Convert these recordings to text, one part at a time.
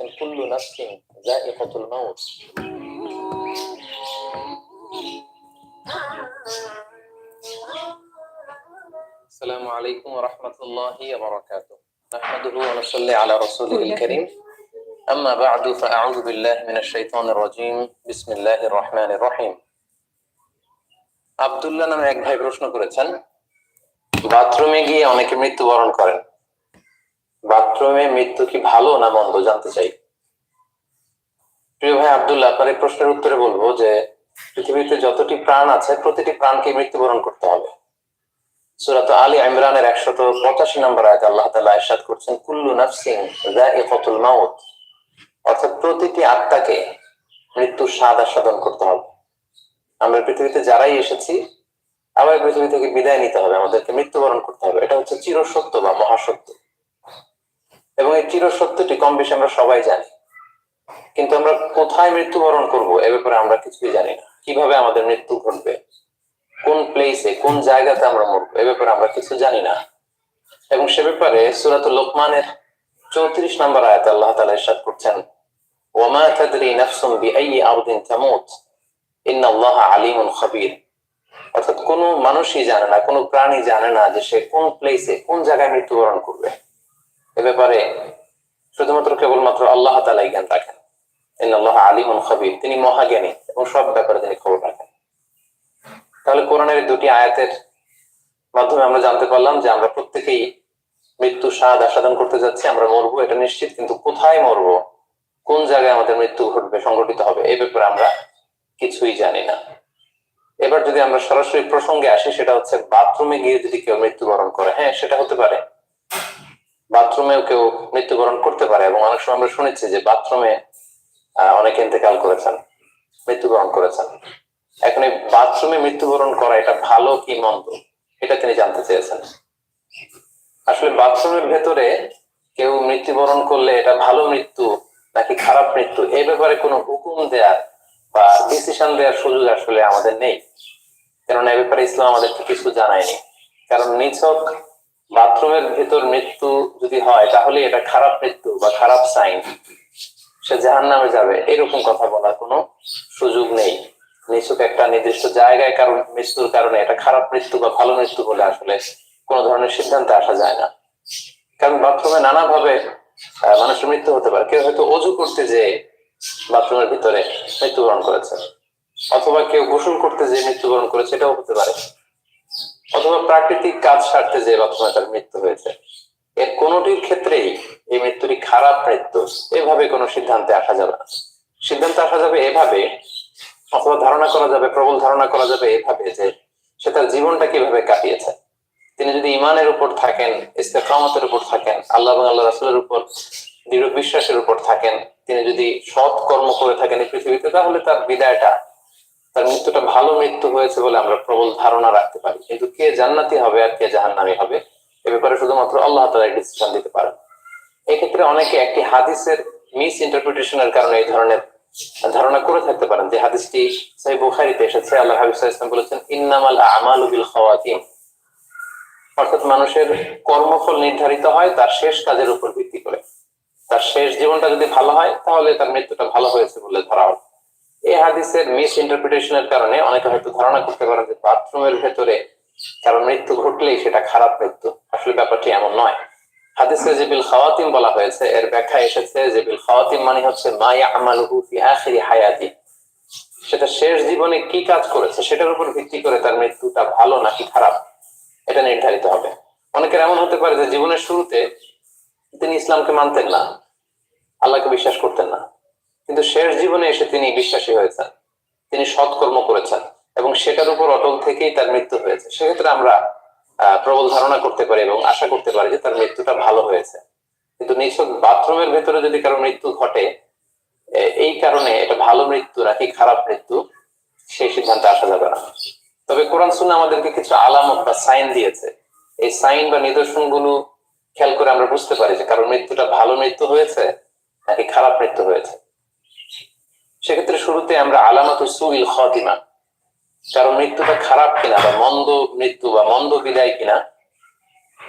বলছেন কুল্লু নাফসিন যায়িকাতুল মাউত السلام عليكم ورحمة الله وبركاته نحمده ونصلي على رسوله الكريم أما بعد فأعوذ بالله من الشيطان الرجيم بسم الله الرحمن الرحيم আব্দুল্লাহ নামে এক ভাই প্রশ্ন করেছেন বাথরুমে গিয়ে অনেকে মৃত্যুবরণ করেন বাথরুমে মৃত্যু কি ভালো না মন্দ জানতে চাই প্রিয় ভাই আব্দুল্লাহ, আপনার এই প্রশ্নের উত্তরে বলব যে পৃথিবীতে যতটি প্রাণ আছে, প্রতিটি প্রাণকে মৃত্যুবরণ করতে হবে। সুরাত আলী ইমরানের একশত পঁচাশি নম্বর আয়াত আল্লাহ তাআলা ইরশাদ করছেন, কুল্লু নাফসিন যায়িকাতুল মাউত অর্থাৎ প্রতিটি আত্মাকে মৃত্যুর স্বাদ আস্বাদন করতে হবে। আমরা পৃথিবীতে যারাই এসেছি, আবার পৃথিবী থেকে বিদায় নিতে হবে, আমাদেরকে মৃত্যুবরণ করতে হবে। এটা হচ্ছে চিরসত্য বা মহাসত্য। এবং এই চিরসত্যটি কম বেশি আমরা সবাই জানি। কিন্তু আমরা কোথায় মৃত্যুবরণ করব এ ব্যাপারে আমরা কিছুই জানি না। কীভাবে আমাদের মৃত্যু ঘটবে? কোন প্লেসে কোন জায়গাতে আমরা মরবো? এ ব্যাপারে আমরা কিছু জানি না। এবং সে ব্যাপারে সুরাত লোকমানের চৌত্রিশ নম্বর আয়াত আল্লাহ তালা ইরশাদ করছেন, ওমা আরদিন তামুত, ইন্নাল্লাহ আলিমুন খাবীর। অর্থাৎ কোনো মানুষই জানে না, কোনো প্রাণী জানে না যে সে কোন প্লেসে কোন জায়গায় মৃত্যুবরণ করবে। এ ব্যাপারে শুধুমাত্র কেবলমাত্র আল্লাহ তালাই জ্ঞান রাখেন। ইন্নাল্লাহ আলিমুন খাবীর। তিনি মহাজ্ঞানী এবং সব ব্যাপারে তিনি খবর রাখেন। তাহলে কোরআনের দুটি আয়াতের মাধ্যমে আমরা জানতে পারলাম যে আমরা প্রত্যেকেই মৃত্যু স্বাদ আস্বাদন করতে যাচ্ছি, আমরা মরবো, এটা নিশ্চিত, কিন্তু কোথায় মরবো? কোন জায়গায় আমাদের মৃত্যু ঘটবে, সংঘটিত হবে এই ব্যাপারে আমরা কিছুই জানি না। এবার যদি আমরা সরাসরি প্রসঙ্গে আসি, সেটা হচ্ছে বাথরুমে গিয়ে যদি কেউ মৃত্যুবরণ করে হ্যাঁ সেটা হতে পারে। বাথরুমেও কেউ মৃত্যুবরণ করতে পারে, এবং অনেক সময় আমরা শুনেছি যে বাথরুমে অনেকে ইন্তেকাল করেছেন, মৃত্যুবরণ করেছেন। এখন এই বাথরুমে মৃত্যুবরণ করা এটা ভালো কি মন্দ? এটা তিনি জানতে চেয়েছেন। আসলে বাথরুমের ভেতরে কেউ মৃত্যুবরণ করলে এটা ভালো মৃত্যু নাকি খারাপ মৃত্যু এই ব্যাপারে কোনো হুকুম দেওয়ার বা ডিসিশন দেওয়ার সুযোগ আসলে আমাদের নেই। কেননা এ ব্যাপারে ইসলাম আমাদেরকে কিছু জানায়নি। কারণ নিছক বাথরুমের ভেতর মৃত্যু যদি হয়, তাহলে এটা খারাপ মৃত্যু বা খারাপ সাইন সে জাহান নামে যাবে। এরকম কথা বলার কোনো সুযোগ নেই। নিছক একটা নির্দিষ্ট জায়গায় কারণ মৃত্যুর কারণে এটা খারাপ মৃত্যু বা ভালো মৃত্যু বলে আসলে কোন ধরনের সিদ্ধান্তে আসা যায় না। কারণ বাথরুমে নানাভাবে মানুষের মৃত্যু হতে পারে। কেউ হয়তো অজু করতে যে বাথরুমের ভিতরে মৃত্যুবরণ করেছে। অথবা কেউ গোসল করতে যে মৃত্যুবরণ করেছে, এটাও হতে পারে। অথবা প্রাকৃতিক কাজ সারতে যে বাথরুমে তার মৃত্যু হয়েছে। এর কোনোটির ক্ষেত্রেই এই মৃত্যুটি খারাপ মৃত্যু। এভাবে কোনো সিদ্ধান্তে আসা যাবে না। সিদ্ধান্তে আসা যাবে এভাবে, অথবা ধারণা করা যাবে, প্রবল ধারণা করা যাবে এভাবে যে সে তার জীবনটা কীভাবে কাটিয়েছে। তিনি যদি ইমানের উপর থাকেন, ইস্তেকামতের উপর থাকেন, আল্লাহ এবং আল্লাহ রাসুলের উপর, দৃঢ় বিশ্বাসের উপর থাকেন, তিনি যদি সৎ কর্ম করে থাকেন এই পৃথিবীতে, তাহলে তার বিদায়টা, তার মৃত্যুটা ভালো মৃত্যু হয়েছে বলে আমরা প্রবল ধারণা রাখতে পারি। কিন্তু কে জান্নাতি হবে আর কে জাহান্নামি হবে? এ ব্যাপারে শুধুমাত্র আল্লাহ তালা ডিসিশন দিতে পারেন। এক্ষেত্রে অনেকে একটি হাদিসের মিস ইন্টারপ্রিটেশনের কারণে এই ধরনের ধারণা করে থাকতে পারেন যে হাদিসটি সাহি বুখারিতে এসেছে। আল্লাহ হাবিব ওয়াসাল্লাম বলেছেন, ইন্নামাল আমালু বিল খাওয়াতিম অর্থাৎ মানুষের কর্মফল নির্ধারিত হয় তার শেষ কাজের উপর ভিত্তি করে। তার শেষ জীবনটা যদি ভালো হয়, তাহলে তার মৃত্যুটা ভালো হয়েছে বলে ধরা হবে এই হাদিসের মিস ইন্টারপ্রিটেশনের কারণে অনেকে হয়তো ধারণা করতে পারেন যে বাথরুমের ভেতরে কারণ মৃত্যু ঘটলেই সেটা খারাপ মৃত্যু। আসলে ব্যাপারটি এমন নয়। হাদিসে খাওয়াতিম বলা হয়েছে, এর ব্যাখ্যা এসেছে খাওয়াতিম মানে হচ্ছে মায়া আখিরি হায়াতি। সেটা শেষ জীবনে কি কাজ করেছে, সেটার উপর ভিত্তি করে তার মৃত্যুটা ভালো নাকি খারাপ, এটা নির্ধারিত হবে। অনেকের এমন হতে পারে যে জীবনের শুরুতে তিনি ইসলামকে মানতেন না, আল্লাহকে বিশ্বাস করতেন না। কিন্তু শেষ জীবনে এসে তিনি বিশ্বাসী হয়েছেন। তিনি সৎকর্ম করেছেন। এবং সেটার উপর অটল থেকেই তার মৃত্যু হয়েছে। সেক্ষেত্রে আমরা প্রবল ধারণা করতে পারি এবং আশা করতে পারি যে তার মৃত্যুটা ভালো হয়েছে। কিন্তু নিছক বাথরুমের ভেতরে যদি কারও মৃত্যু ঘটে এই কারণে এটা ভালো মৃত্যু নাকি খারাপ মৃত্যু, সেই সিদ্ধান্তে আসা যাবে না। তবে কোরআন সুন্নাহ আমাদেরকে কিছু আলামত বা সাইন দিয়েছে। এই সাইন বা নিদর্শনগুলো খেয়াল করে আমরা বুঝতে পারি যে কারোর মৃত্যুটা ভালো মৃত্যু হয়েছে নাকি খারাপ মৃত্যু হয়েছে। সেক্ষেত্রে শুরুতে আমরা আলামত সুইল খাতিমা কারণ মৃত্যুটা খারাপ কিনা বা মন্দ মৃত্যু বা মন্দ বিদায় কিনা,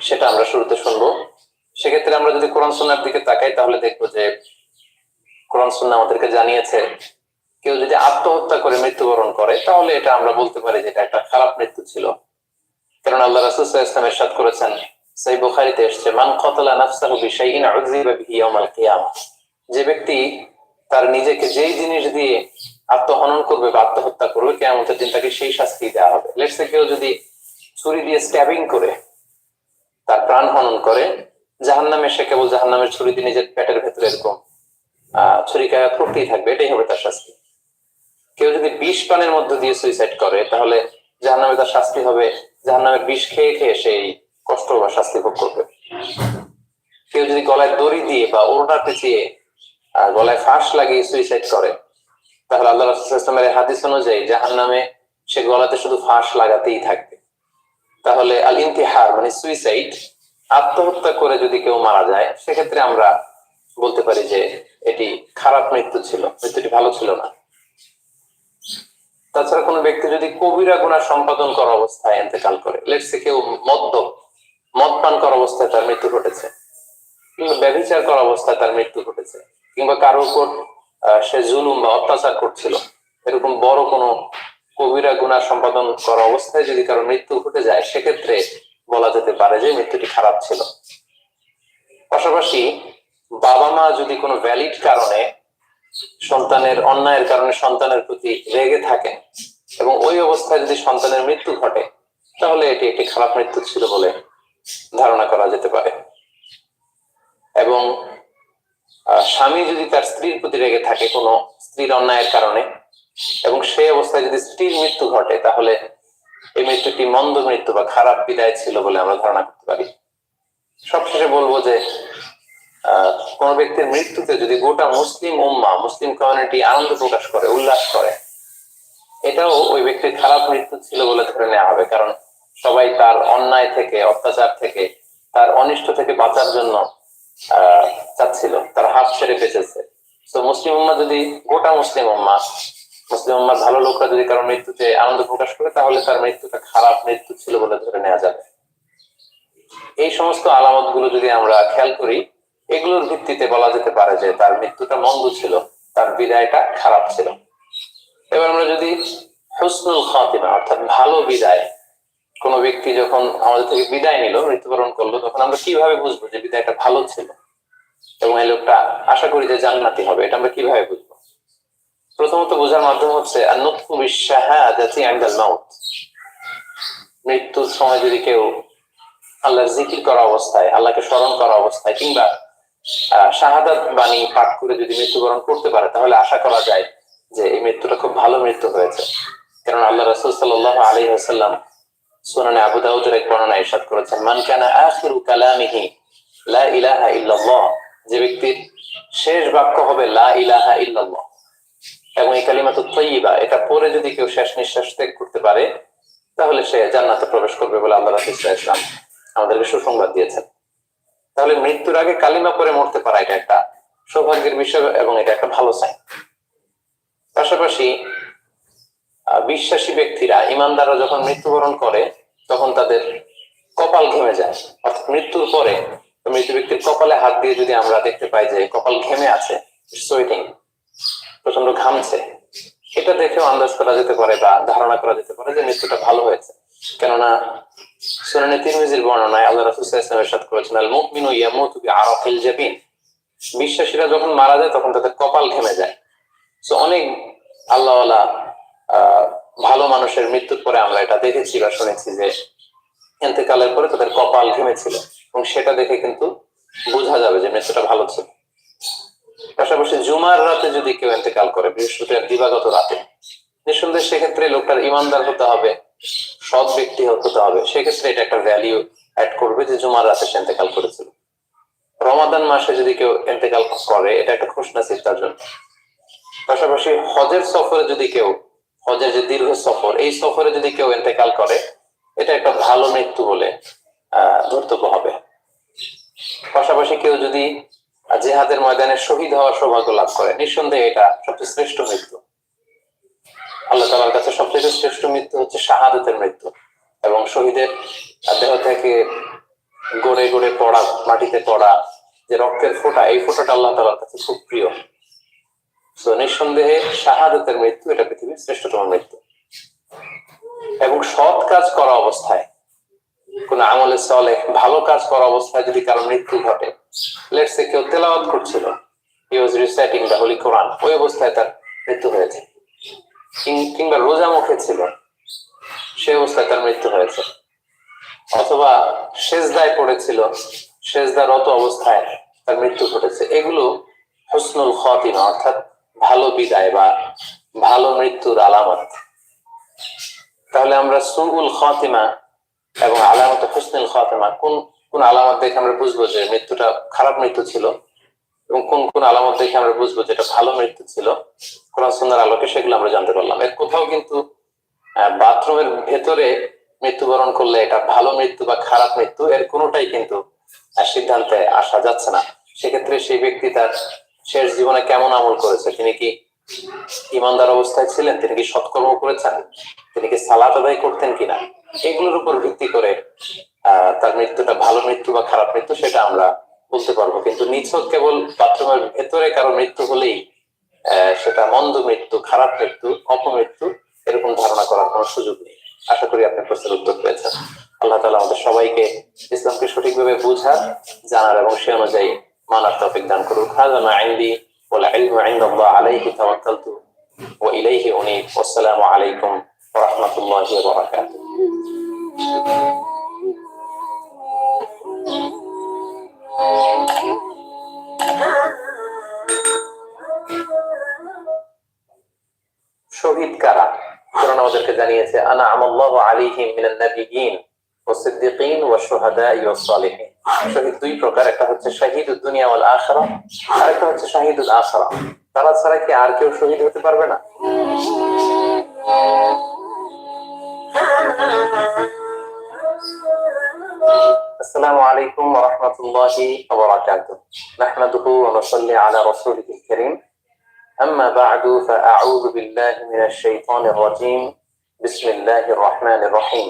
সেটা আমরা শুরুতে শুনব। সেক্ষেত্রে আমরা যদি কোরআন সুন্নার দিকে তাকাই, তাহলে দেখব যে কোরআন সুন্নাহ আমাদেরকে জানিয়েছে, কেউ যদি আত্মহত্যা করে মৃত্যুবরণ করে, তাহলে এটা আমরা বলতে পারি যে এটা একটা খারাপ মৃত্যু ছিল। কারণ আল্লাহ রাসূল আলাইহি ওয়াসাল্লাম করেছেন, সেই বুখারীতে এসেছে, মান কতলা নাফসাহু ইয়াওমাল কিয়ামah যে ব্যক্তি তার নিজেকে যেই জিনিস দিয়ে আত্মহনন করবে বা আত্মহত্যা করবে, কেয়ামতের দিন তাকে সেই শাস্তি দেওয়া হবে। লেটস কেউ যদি ছুরি দিয়ে স্ট্যাবিং করে, তার প্রাণ হনন করে, জাহান্নামে সে কেবল জাহান্নামের ছুরি দিয়ে নিজের পেটের ভেতরে এরকম, আহ ছুরিকাঘাত করতেই থাকবে, এটাই হবে তার শাস্তি। কেউ যদি বিষ পানের মধ্য দিয়ে সুইসাইড করে, তাহলে জাহান্নামে তার শাস্তি হবে জাহান জাহান্নামের বিষ খেয়ে খেয়ে সেই কষ্ট বা শাস্তি ভোগ করবে। কেউ যদি গলায় দড়ি দিয়ে বা ওড়না পেঁচিয়ে গলায় ফাঁস লাগিয়ে সুইসাইড করে তাহলে আল্লাহ রাসুলের হাদিস অনুযায়ী জাহান নামে সে গলাতে শুধু ফাঁস লাগাতেই থাকবে। তাহলে আল ইন্তিহার মানে সুইসাইড আত্মহত্যা করে যদি কেউ মারা যায়, সেক্ষেত্রে আমরা বলতে পারি যে এটি খারাপ মৃত্যু ছিল, মৃত্যুটি ভালো ছিল না। তাছাড়া কোনো ব্যক্তি যদি কবিরা গুণা সম্পাদন করা অবস্থায় এতেকাল করে লেটসে কেউ মদ্য মদ পান করা অবস্থায় তার মৃত্যু ঘটেছে, কিংবা ব্যভিচার করা অবস্থায় তার মৃত্যু ঘটেছে, কিংবা কারও উপর সে জুলুম বা অত্যাচার করছিল। এরকম বড় কোনো কবিরা গুণা সম্পাদন করা অবস্থায় যদি কারও মৃত্যু ঘটে যায়, সেক্ষেত্রে বলা যেতে পারে যে মৃত্যুটি খারাপ ছিল। পাশাপাশি বাবা মা যদি কোনো ভ্যালিড কারণে সন্তানের অন্যায়ের কারণে সন্তানের প্রতি রেগে থাকেন এবং ওই অবস্থায় যদি সন্তানের মৃত্যু ঘটে, তাহলে এটি একটি খারাপ মৃত্যু ছিল বলে ধারণা করা যেতে পারে। এবং স্বামী যদি তার স্ত্রীর প্রতি রেগে থাকে কোনো স্ত্রীর অন্যায়ের কারণে, এবং সেই অবস্থায় যদি স্ত্রীর মৃত্যু ঘটে, তাহলে এই মৃত্যুটি মন্দ মৃত্যু বা খারাপ বিদায় ছিল বলে আমরা ধারণা করতে পারি। সবশেষে বলব যে কোন ব্যক্তির মৃত্যুতে যদি গোটা মুসলিম উম্মা, মুসলিম কমিউনিটি আনন্দ প্রকাশ করে, উল্লাস করে, এটাও ওই ব্যক্তির খারাপ মৃত্যু ছিল বলে ধরে নেওয়া হবে। কারণ সবাই তার অন্যায় থেকে, অত্যাচার থেকে, তার অনিষ্ট থেকে বাঁচার জন্য চাচ্ছিল, তার হাত ছেড়ে বেঁচেছে। তো মুসলিম উম্মা যদি গোটা মুসলিম উম্মা, মুসলিম উম্মার ভালো লোকরা যদি কারও মৃত্যুতে আনন্দ প্রকাশ করে, তাহলে তার মৃত্যুটা খারাপ মৃত্যু ছিল বলে ধরে নেওয়া যাবে। এই সমস্ত আলামতগুলো যদি আমরা খেয়াল করি, এগুলোর ভিত্তিতে বলা যেতে পারে যে তার মৃত্যুটা মন্দ ছিল, তার বিদায়টা খারাপ ছিল। এবার আমরা যদি হুসনুল খাতিমা, অর্থাৎ ভালো বিদায় কোনো ব্যক্তি যখন আমাদের থেকে বিদায় নিল, মৃত্যুবরণ করল, তখন আমরা কীভাবে বুঝব যে বিদায়টা ভালো ছিল? এবং এই লোকটা আশা করি যে জান্নাতি হবে, এটা আমরা কীভাবে বুঝব? প্রথমত বোঝার মাধ্যম হচ্ছে মৃত্যুর সময় যদি কেউ আল্লাহর জিকির করা অবস্থায়, আল্লাহকে স্মরণ করা অবস্থায়, কিংবা শাহাদাত বাণী পাঠ করে যদি মৃত্যুবরণ করতে পারে, তাহলে আশা করা যায় যে এই মৃত্যুটা খুব ভালো মৃত্যু হয়েছে। কারণ আল্লাহ রসুল সাল্লাহ আলী হাসাল্লাম সুনানে আবু দাউদের এক বর্ণনা ইরশাদ করেছেন, মান কানা আখিরু কালামিহি লা ইলাহা ইল্লাল্লাহ যে ব্যক্তির শেষ বাক্য হবে লা ইলাহা ইল্লাল্লাহ। এবং এই কালিমাতু তৈবা এটা পরে যদি কেউ শেষ নিঃশ্বাস ত্যাগ করতে পারে, তাহলে সে জান্নাতে প্রবেশ করবে বলে আল্লাহ সাল্লাল্লাহু আলাইহি আমাদেরকে সুসংবাদ দিয়েছেন। তাহলে মৃত্যুর আগে কালিমা পরে মরতে পারা এটা একটা সৌভাগ্যের বিষয় এবং এটা একটা ভালো সাইন পাশাপাশি বিশ্বাসী ব্যক্তিরা, ইমানদাররা যখন মৃত্যুবরণ করে, তখন তাদের কপাল ঘেমে যায়। অর্থাৎ মৃত্যুর পরে মৃত্যু ব্যক্তির কপালে হাত দিয়ে যদি আমরা দেখতে পাই যে কপাল ঘেমে আছে প্রচণ্ড ঘামছে, এটা দেখেও আন্দাজ করা যেতে পারে বা ধারণা করা যেতে পারে যে মৃত্যুটা ভালো হয়েছে। কেননা সুনানে তিরমিজির বর্ণনায় আল্লাহ রাসূল সাল্লাল্লাহু করেছেন, আল জাবিন। বিশ্বাসীরা যখন মারা যায়, তখন তাদের কপাল ঘেমে যায়। তো অনেক আল্লাহওয়ালা ভালো মানুষের মৃত্যুর পরে আমরা এটা দেখেছি বা শুনেছি যে এতেকালের পরে তাদের কপাল ঘেমেছিল। এবং সেটা দেখে কিন্তু বোঝা যাবে যে মৃত্যুটা ভালো ছিল। পাশাপাশি জুমার রাতে যদি কেউ এতেকাল করে, বৃহস্পতিবার দিবাগত রাতে, নিঃসন্দেহে সেক্ষেত্রে লোকটার ইমানদার হতে হবে, সৎ ব্যক্তি হতে হবে। সেক্ষেত্রে এটা একটা ভ্যালিউ অ্যাড করবে যে জুমার রাতে সে এতেকাল করেছিল। রমাদান মাসে যদি কেউ এতেকাল করে, এটা একটা খুশ নাসিব তার জন্য। পাশাপাশি হজের সফরে যদি কেউ হজের যে দীর্ঘ সফর, এই সফরে যদি কেউ এতেকাল করে, এটা একটা ভালো মৃত্যু বলে ধর্তব্য হবে। পাশাপাশি কেউ যদি জেহাদের ময়দানে শহীদ হওয়ার সৌভাগ্য লাভ করে, নিঃসন্দেহে এটা সবচেয়ে শ্রেষ্ঠ মৃত্যু। আল্লাহ তালার কাছে সবচেয়ে শ্রেষ্ঠ মৃত্যু হচ্ছে শাহাদতের মৃত্যু এবং শহীদের দেহ থেকে গড়ে গড়ে পড়া, মাটিতে পড়া যে রক্তের ফোঁটা, এই ফোঁটাটা আল্লাহ তালার কাছে খুব প্রিয়। তো নিঃসন্দেহে শাহাদতের মৃত্যু, এটা পৃথিবীর শ্রেষ্ঠতম মৃত্যু। এবং সৎ কাজ করা অবস্থায়, কোন আমলে চলে ভালো কাজ করা অবস্থায় যদি কারও মৃত্যু ঘটে লেটস সে কেউ তেলাওয়াত করছিল he reciting the holy Quran ওই অবস্থায় তার মৃত্যু হয়েছে। কিংবা রোজা মুখে ছিল সে অবস্থায় তার মৃত্যু হয়েছে। অথবা সেজদায় পড়েছিল, সেজদারত অবস্থায় তার মৃত্যু ঘটেছে। এগুলো হসনুল খাতিমা, অর্থাৎ ভালো বিদায় বা ভালো মৃত্যুর আলামত। তাহলে আমরা সুউল খাতিমা এবং আলামত হসনুল খাতিমা কোন কোন আলামত দেখে আমরা বুঝব যে মৃত্যুটা খারাপ মৃত্যু ছিল এবং কোন কোন আলামত দেখে আমরা বুঝব যে এটা ভালো মৃত্যু ছিল? কোরআন সুন্দর আলোকে সেগুলো আমরা জানতে পারলাম। এর কোথাও কিন্তু বাথরুমের ভেতরে মৃত্যুবরণ করলে এটা ভালো মৃত্যু বা খারাপ মৃত্যু, এর কোনোটাই কিন্তু সিদ্ধান্তে আসা যাচ্ছে না। সেক্ষেত্রে সেই ব্যক্তি তার শেষ জীবনে কেমন আমল করেছে? তিনি কি ইমানদার অবস্থায় ছিলেন? তিনি কি সৎকর্ম করেছেন? তিনি কি সালাত আদায় করতেন কিনা? এগুলোর উপর ভিত্তি করে তার মৃত্যুটা ভালো মৃত্যু বা খারাপ মৃত্যু সেটা আমরা বলতে পারব। কিন্তু নিছক কেবল বাথরুমের ভেতরে কারও মৃত্যু হলেই সেটা মন্দ মৃত্যু, খারাপ মৃত্যু, অপমৃত্যু, এরকম ধারণা করার কোনো সুযোগ নেই। আশা করি আপনি প্রশ্নের উত্তর পেয়েছেন। আল্লাহ তালা আমাদের সবাইকে ইসলামকে সঠিকভাবে বুঝার, জানার এবং সে অনুযায়ী মানার তৌফিক দান করুক হাযা মা ইনদি ওয়াল ইলমু ইনদাল্লাহ আলাইহি তাওয়াক্কালতু ওয়া ইলাইহি উনীব ওয়াসসালামু আলাইকুম ওয়া রাহমাতুল্লাহি ওয়া বারাকাতুহু শহীদ কারা কোরআন আমাদেরকে জানিয়েছে আনা আমাল্লাহু আলাইহিম মিনান নাবিয়িন ওয়া সিদ্দিকিন ওয়া শুহাদা ওয়া সালিহিন শহীদ দুই প্রকার একটা হচ্ছে শাহিদুদ দুনিয়া ওয়াল আখিরা আর একটা হচ্ছে শাহিদুল আখিরা তারা ছাড়া কি আর কেউ শহীদ হতে পারবে না السلام عليكم ورحمة الله وبركاته نحمده ونصلي على رسوله الكريم أما بعد فأعوذ بالله من الشيطان الرجيم بسم الله الرحمن الرحيم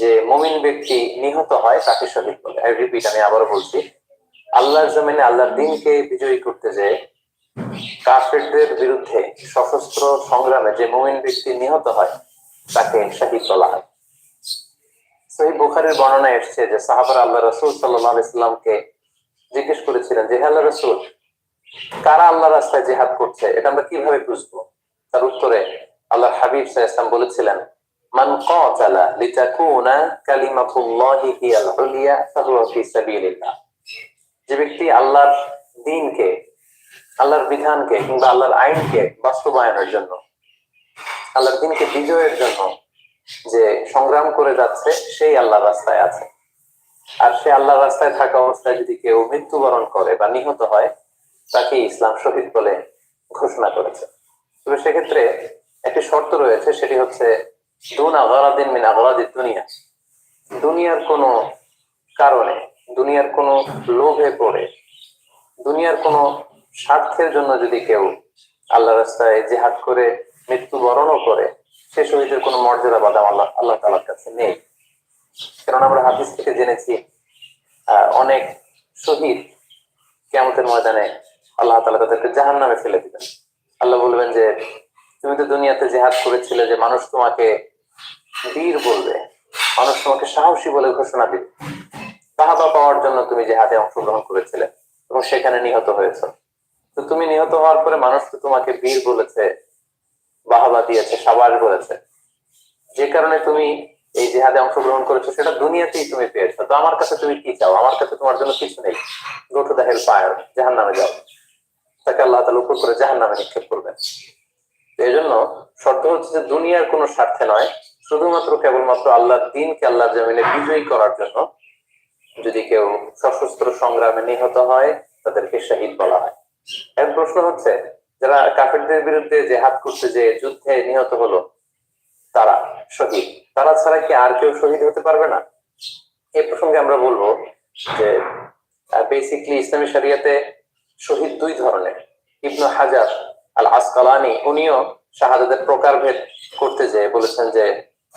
যে মমিন ব্যক্তি নিহত হয় তাকে শহীদ বলে আই রিপিট আমি আবারও বলছি, আল্লাহর জমিনে আল্লাহর দিনকে বিজয়ী করতে যে কাফেরদের বিরুদ্ধে সশস্ত্র সংগ্রামে যে মমিন ব্যক্তি নিহত হয়, তাকে শহীদ বলা হয়। সহি বুখারের বর্ণনা এসছে যে সাহাবার আল্লাহ রসুল সাল্লাহ ইসলামকে জিজ্ঞেস করেছিলেন যে, হে আল্লাহ রসুল, কারা আল্লাহ রাস্তায় জেহাদ করছে? এটা আমরা কীভাবে বুঝব? তার উত্তরে আল্লাহ হাবিব সাহ ইসলাম বলেছিলেন মান কাতালা লিতাকুনা কালিমাতুল্লাহি হিয়াল উলিয়া ফাহুয়া ফি সাবিলিল্লাহ যে ব্যক্তি আল্লাহর দ্বীনকে আল্লাহর বিধানকে কিংবা আল্লাহর আইনকে বাস্তবায়নের জন্য, আল্লাহর দিনকে বিজয়ের জন্য যে সংগ্রাম করে যাচ্ছে, সেই আল্লাহর রাস্তায় আছে। আর সে আল্লাহর রাস্তায় থাকা অবস্থায় যদি কেউ মৃত্যুবরণ করে বা নিহত হয়, তাকে ইসলাম শহীদ বলে ঘোষণা করেছে। তবে সেক্ষেত্রে একটি শর্ত রয়েছে, সেটি হচ্ছে দুন আগারাদিন মিন আগারাদি দুনিয়া। দুনিয়ার কোনো কারণে, দুনিয়ার কোনো লোভে পড়ে, দুনিয়ার কোনো স্বার্থের জন্য যদি কেউ আল্লাহ রাস্তায় জেহাদ করে, মৃত্যুবরণও করে, সে শহীদের কোনো মর্যাদা বাদাম আল্লাহ আল্লাহ তালার কাছে নেই। কারণ আমরা হাদিস থেকে জেনেছি অনেক শহীদ কেমতের ময়দানে আল্লাহ তালা তাদেরকে জাহান নামে ফেলে দিবেন। আল্লাহ বলবেন যে, তুমি তো দুনিয়াতে জেহাদ করেছিলে যে মানুষ তোমাকে বীর বলবে। মানুষ তোমাকে সাহসী বলে ঘোষণা দিবে সাহাবা পাওয়ার জন্য তুমি যে হাতে অংশগ্রহণ করেছিলে এবং সেখানে নিহত হয়েছ। তো তুমি নিহত হওয়ার পরে মানুষ তো তোমাকে বীর বলেছে, বাহাবা দিয়েছে, সাবাস বলেছে। যে কারণে তুমি এই জেহাদে অংশগ্রহণ করেছ, সেটা দুনিয়াতেই তুমি পেয়েছ। তো আমার কাছে তুমি কি চাও? আমার কাছে তোমার জন্য কিছু নেই। গো টু দ্য জাহান নামে যাও। তাকে আল্লাহ তালা উপর করে জাহান নামে নিক্ষেপ করবেন। এই জন্য শর্ত হচ্ছে যে দুনিয়ার কোনো স্বার্থে নয় শুধুমাত্র কেবলমাত্র আল্লাহর দিনকে আল্লাহর জমিনে বিজয়ী করার জন্য যদি কেউ সশস্ত্র সংগ্রামে নিহত হয়, তাদেরকে শহীদ বলা হয়। এখন প্রশ্ন হচ্ছে, যারা কাফেরদের বিরুদ্ধে যে হাত করছে যে যুদ্ধে নিহত হলো, তারা শহীদ? তারা ছাড়া কি আর কেউ শহীদ হতে পারবে না? এ প্রসঙ্গে আমরা বলব যে বেসিকলি ইসলামী শরিয়াতে শহীদ দুই ধরনের। ইবনু হাজার আল আসকালানি উনিও শাহাদাতের প্রকারভেদ করতে যে বলেছেন যে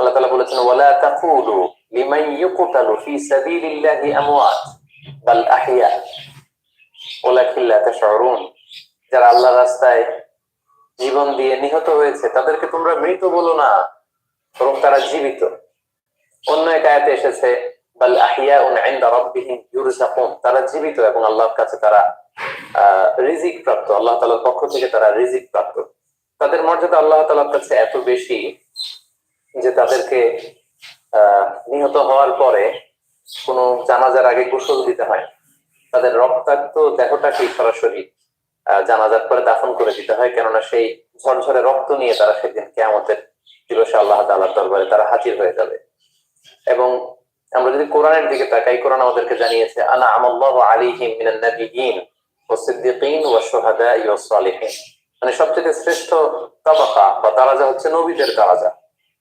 আল্লাহ তাআলা বলেছেন, ওয়ালা তাকুলু লিমান ইউকতালু ফি সাবিলিল্লাহি আমওয়াত বাল আহইয়া। ওয়ালাকিন তাশউরুন। যারা আল্লাহর রাস্তায় জীবন দিয়ে নিহত হয়েছে, তাদেরকে তোমরা মৃত বলো না, বরং তারা জীবিত। অন্য এক আয়াতে এসেছে, বাল আহিয়াউন ইনদা রাব্বিহিম ইউরজাকুন। তারা জীবিত এবং আল্লাহর কাছে তারা রিজিক প্রাপ্ত। আল্লাহ তাআলার পক্ষ থেকে তারা রিজিক প্রাপ্ত। তাদের মর্যাদা আল্লাহ তাআলার কাছে এত বেশি যে তাদেরকে নিহত হওয়ার পরে কোনো জানাজার আগে গোসল দিতে হয়। তাদের রক্তাক্ত দেহটাকে সরাসরি জানাজার পরে দাফন করে দিতে হয়। কেননা সেই ঝরঝরে রক্ত নিয়ে তারা সেদিন কেয়ামতের দিবসে আল্লাহ তাআলার দরবারে তারা হাজির হয়ে যাবে। এবং আমরা যদি কোরআনের দিকে তাকাই, কোরআন আমাদেরকে জানিয়েছে, আনা আমাল্লাহু আলাইহিম মিনান ওয়াস সিদ্দিকিন শুহাদাই ওয়াস সালিহিন। মানে সবচেয়ে শ্রেষ্ঠ তাবাকা বা দারাজা হচ্ছে নবীদের দারাজা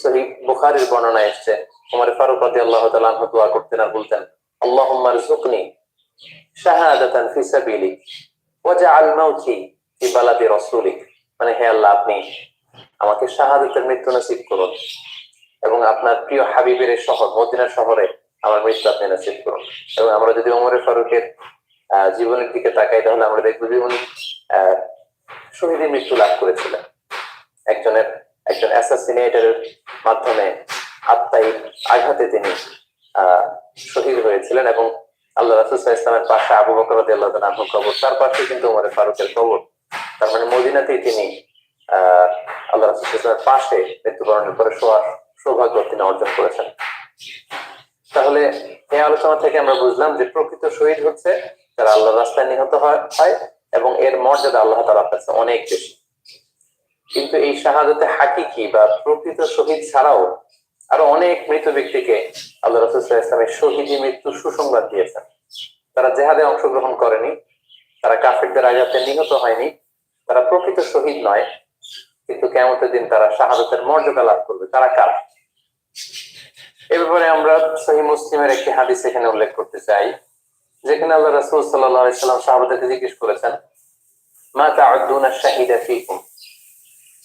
সহি বুখারীর বর্ণনা এসছে ওমরে ফারুক প্রতি আল্লাহ আনহু দোয়া করতেন আর বলতেন, আল্লাহুম্মা রযুকনি শাহাদাতান ফি সাবিলিক ওয়াজআল মাউতি ফি বালাদি রাসূলিক। মানে হে আল্লাহ, আপনি আমাকে শাহাদাতের মৃত্যু নসিব করুন এবং আপনার প্রিয় হাবিবের শহর মদিনা শহরে আমার মৃত্যু আপনি নসিব করুন। এবং আমরা যদি ওমরে ফারুকের জীবনের দিকে তাকাই, তাহলে আমরা দেখব যে উনি শহীদের মৃত্যু লাভ করেছিলেন। একজনের একজন অ্যাসাসিনেটের মাধ্যমে আত্মাই আঘাতে তিনি আহ শহীদ হয়েছিলেন এবং আল্লাহ রাসুল ইসলামের পাশে আবু বকর আনহু কবর, তার পাশে কিন্তু ওমরে ফারুকের কবর। তার মানে মদিনাতেই তিনি আহ আল্লাহ রাসুল ইসলামের পাশে মৃত্যুবরণের পরে শোয়ার সৌভাগ্য তিনি অর্জন করেছেন। তাহলে এই আলোচনা থেকে আমরা বুঝলাম যে প্রকৃত শহীদ হচ্ছে তারা আল্লাহ রাস্তায় নিহত হয় হয় এবং এর মর্যাদা আল্লাহ তালার কাছে অনেক বেশি। কিন্তু এই শাহাদতে হাকিকি বা প্রকৃত শহীদ ছাড়াও আরও অনেক মৃত ব্যক্তিকে আল্লাহ রসুল্লাহ ইসলামের শহীদি মৃত্যুর সুসংবাদ দিয়েছেন। তারা জেহাদে অংশগ্রহণ করেনি, তারা কাফিরদের আঘাতে নিহত হয়নি, তারা প্রকৃত শহীদ নয়, কিন্তু কেমতের দিন তারা শাহাদতের মর্যাদা লাভ করবে। তারা কারা? এ ব্যাপারে আমরা সহি মুসলিমের একটি হাদিস এখানে উল্লেখ করতে চাই, যেখানে আল্লাহ রাসূল আলাইহি সাল্লাম জিজ্ঞেস করেছেন, মা তা'উদ্দুনা শাহিদা ফীকুম?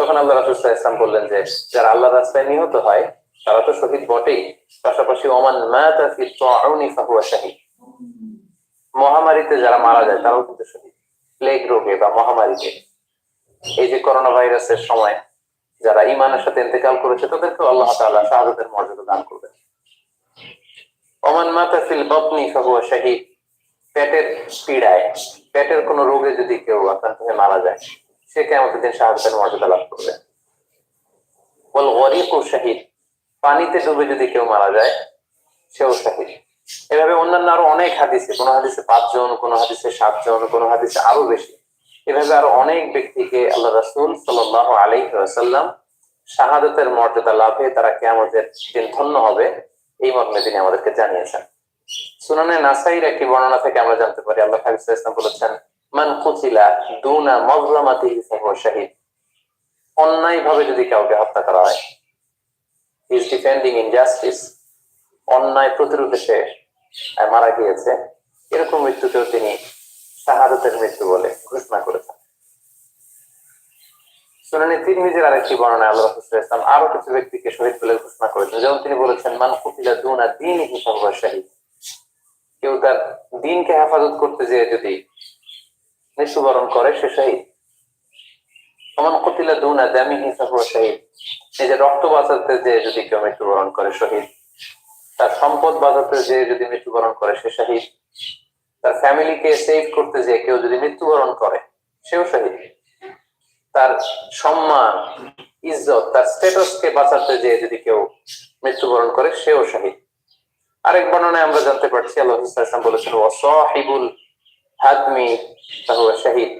তখন আল্লাহ রাসূল সাল্লাল্লাহু আলাইহি ওয়াসাল্লাম বললেন যে, যারা আল্লাহ রাস্তায় নিহত হয়, তারা তো শহীদ বটেই। পাশাপাশি শাহীদ। মহামারীতে যারা মারা যায়, তারাও কিন্তু শহীদ। প্লেগ রোগে বা মহামারীতে। এই যে করোনা ভাইরাসের সময় যারা ইমানের সাথে ইন্তেকাল করেছে, তাদেরকেও আল্লাহ তাআলা শাহাদাতের মর্যাদা দান করবেন। ওমান মাতা ফিল বাতনি ফাহুয়া শাহীদ। পেটের পীড়ায়। পেটের কোনো রোগে যদি কেউ আক্রান্ত হয়ে মারা যায় সে কেমন দিন শাহাদাতের মর্যাদা লাভ করবে। বল গরিক শাহিদ, পানিতে ডুবে যদি কেউ মারা যায়, সেও শাহিদ। এভাবে অন্যান্য আরও অনেক হাদিসে, কোনো হাদিসে পাঁচজন, কোনো হাদিসে সাতজন, কোনো হাদিসে আরও বেশি। এভাবে আরও অনেক ব্যক্তিকে আল্লাহ রাসূল সাল্লাল্লাহু আলাইহি ওয়াসাল্লাম শাহাদাতের মর্যাদা লাভে তারা কিয়ামতের দিন ধন্য হবে, এই মর্মে তিনি আমাদেরকে জানিয়েছেন। সুনানে নাসাইর একটি বর্ণনা থেকে আমরা জানতে পারি, আল্লাহ আলাইহি ওয়াসাল্লাম বলেছেন মান কুতিলা দুনা মাজলামাতিহি ফাহুয়া শাহিদ। অন্যায় ভাবে যদি কাউকে হত্যা করা হয় ইজ ডিফেন্ডিং ইনজাস্টিস অন্যায় প্রতিরোধে সে মারা গিয়েছে, এরকম মৃত্যুকেও তিনি শাহাদতের মৃত্যু বলে ঘোষণা করেছেন। শুনানি তিরমিজের আরেকটি বর্ণনায় আল্লাহ রাসূল সাল্লাল্লাহু আরও কিছু ব্যক্তিকে শহীদ বলে ঘোষণা করেছেন। যেমন তিনি বলেছেন, মান কুতিলা দুনা দীনিহি ফাহুয়া শাহিদ। কেউ তার দিনকে হেফাজত করতে যেয়ে যদি মৃত্যুবরণ করে সে শহীদ সমান কতিলা দুনা দামিহি ফাহুয়া শহীদ নিজের রক্ত বাঁচাতে যে যদি কেউ মৃত্যুবরণ করে শহীদ, তার সম্পদ বাঁচাতে যে যদি মৃত্যুবরণ করে সে শহীদ, তার ফ্যামিলিকে সেভ করতে যে কেউ যদি মৃত্যুবরণ করে, সেও শহীদ। তার সম্মান, ইজ্জত, তার স্ট্যাটাসকে বাঁচাতে যে যদি কেউ মৃত্যুবরণ করে, সেও শহীদ। আরেক বর্ণনায় আমরা জানতে পারছি, আল্লাহ বলেছেন ওয়াসাহিবুল ফাহুয়া শাহিদ।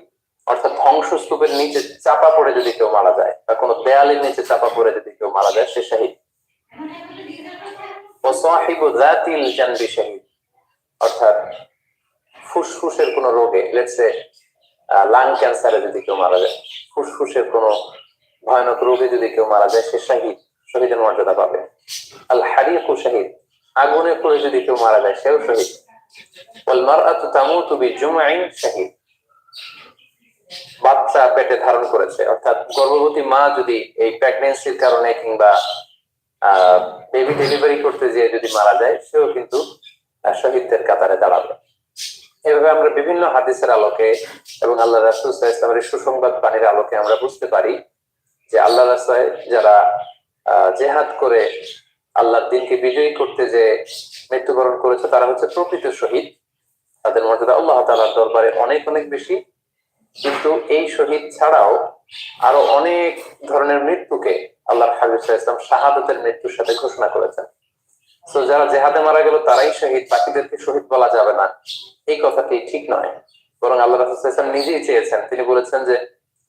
অর্থাৎ ধ্বংসস্তূপের নিচে চাপা পড়ে যদি কেউ মারা যায়, বা কোনো দেয়ালের নিচে চাপা পড়ে যদি কেউ মারা যায়, সে শাহিদ। ওয়াসাহিবু যাতিল জানবি শাহিদ। অর্থাৎ ফুসফুসের কোন রোগে লেটসে লাং ক্যান্সারে যদি কেউ মারা যায়, ফুসফুসের কোন ভয়ানক রোগে যদি কেউ মারা যায়, সে শাহিদ, শহীদের মর্যাদা পাবে। আল হারিকু শাহিদ, আগুনে পড়ে যদি কেউ মারা যায়, সেও শহীদ। বাচ্চা পেটে ধারণ করেছে, অর্থাৎ গর্ভবতী মা যদি এই প্রেগনেন্সির কারণে কিংবা বেবি ডেলিভারি করতে যেয়ে যদি মারা যায়, সেও কিন্তু শহীদদের কাতারে দাঁড়াবে। এভাবে আমরা বিভিন্ন হাদিসের আলোকে এবং আল্লাহ রাসুল ইসলামের সুসংবাদ বাণীর আলোকে আমরা বুঝতে পারি যে আল্লাহ রাস্তায় যারা জেহাদ করে আল্লাহর দিনকে বিজয়ী করতে যে মৃত্যুবরণ করেছে, তারা হচ্ছে প্রকৃত শহীদ। তাদের মর্যাদা আল্লাহ তাআলার দরবারে অনেক অনেক বেশি। কিন্তু এই শহীদ ছাড়াও আরও অনেক ধরনের মৃত্যুকে আল্লাহর হাবিব ইসলাম শাহাদতের মৃত্যুর সাথে ঘোষণা করেছেন। তো যারা জেহাদে মারা গেল, তারাই শহীদ, বাকিদেরকে শহীদ বলা যাবে না। এই কথাটি ঠিক নয়। বরং আল্লাহ রাসূল সাল্লাল্লাহু নিজেই চেয়েছেন। তিনি বলেছেন যে,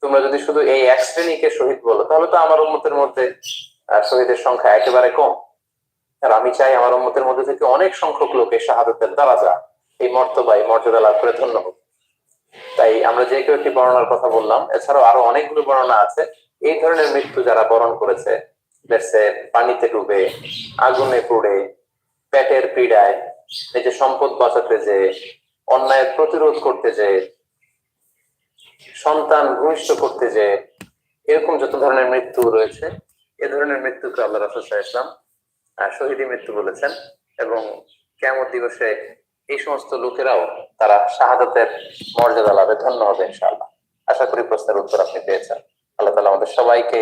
তোমরা যদি শুধু এই এক শ্রেণীকে শহীদ বলো, তাহলে তো আমার উম্মতের মধ্যে শহীদের সংখ্যা একেবারে কম। আর আমি চাই আমার উম্মতের মধ্যে থেকে অনেক সংখ্যক লোক শাহাদতের যা এই মর্তবা, এই মর্যাদা লাভ করে ধন্য হোক। তাই আমরা যে কেউ একটি বর্ণনার কথা বললাম, এছাড়াও আরও অনেকগুলো বর্ণনা আছে। এই ধরনের মৃত্যু যারা বরণ করেছে পানিতে ডুবে, আগুনে পুড়ে, পেটের পীড়ায়, নিজের সম্পদ বাঁচাতে যে, অন্যায়ের প্রতিরোধ করতে যে, সন্তান ভূমিষ্ঠ করতে যে, এরকম যত ধরনের মৃত্যু রয়েছে, এ ধরনের মৃত্যুকে আল্লাহ রাসুল ইসলাম শহীদী মৃত্যু বলেছেন এবং কেমন দিবসে এই সমস্ত লোকেরাও তারা শাহাদতের মর্যাদা লাভে ধন্য হবে ইনশাআল্লাহ। আশা করি প্রশ্নের উত্তর আপনি পেয়েছেন। আল্লাহ তালা আমাদের সবাইকে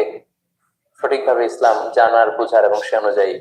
সঠিকভাবে ইসলাম জানার, বোঝার এবং সে অনুযায়ী